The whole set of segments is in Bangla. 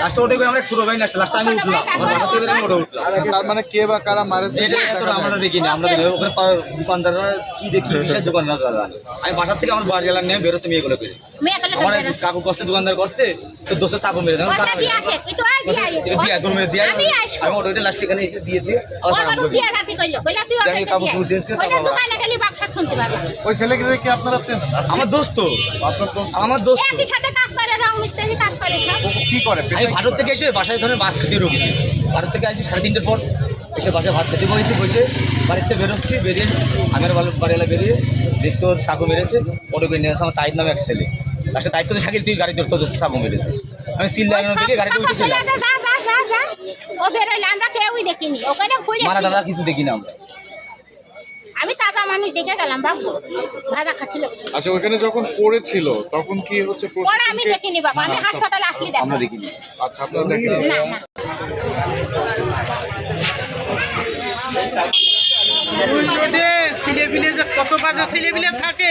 লাস্টে ওটা আমরা ছোট ভাই না লাস্টে আমি উঠলাম। আমার বাসা ওটা উঠলাম। তার মানে কে বা কারা মারেছে এটা আমরা দেখিনি আমরা ওখানে পা- দোকানদাররা কি দেখি কিসের দোকানদার দাদা। আমি বাসার থেকে আমার বাড়ি গেলাম নিয়ে বেরোচ্ছে মেয়েগুলো আমার এক কাকু দোকানদার করছে তো দোষে চাকু মেরে দেয়। কাকু দিয়ে দোল মেরে দিয়ে আমি ওটা ওইটা লাস্টে এখানে এসে দিয়ে দিয়ে আবার কাকু করে জানি কাকু ফুল চেঞ্জ করে ওই ছেলেকে কি আপনারা চেনেন আমার দোস্ত। আপনার দোস্ত। আমার দোস্ত। একই সাথে কাজ করে রং মিস্ত্রি। কাজ করে? কি করে আমি ভারত থেকে এসে বাসায় ধরে ভাত খেতে রুখেছি ভারত থেকে আসি সাড়ে তিনটের পর। এসে বাসায় ভাত খেতে বসেছি বসে বাড়িতে বেরোচ্ছি বেরিয়ে আমার বাড়ি বাড়িওয়ালা বেরিয়ে দেখছি ওর সাকু মেরেছে। ওটা বেরিয়ে নিয়ে আমার তাইদ নামে এক ছেলে। তার সাথে তো সাকিল তুই গাড়ি দোস্ত সাকু মেরেছে। আমি সিল লাগানো থেকে গাড়িতে উঠেছিলাম। ও আমরা কেউই দেখিনি। ওখানে মারা টারা কিছু দেখি না আমরা। আমি দেখে গেলাম বাবু। ভাজা খাচ্ছিল আচ্ছা ওখানে যখন পড়েছিল তখন কি হচ্ছে পরে আমি দেখিনি বাবা আমি হাসপাতালে আসলি দেখো। আমরা দেখিনি। আচ্ছা আপনারা দেখেন। না না। রোডে ছেলেপিলে যে কত বাজে ছেলেপিলে থাকে.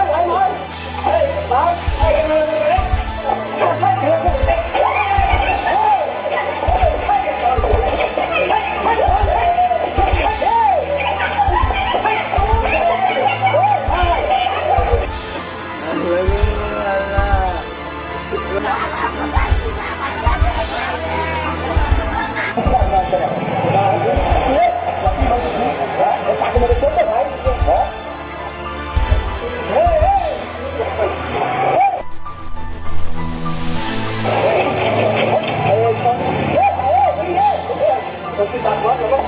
Vamos ficar agora, vamos.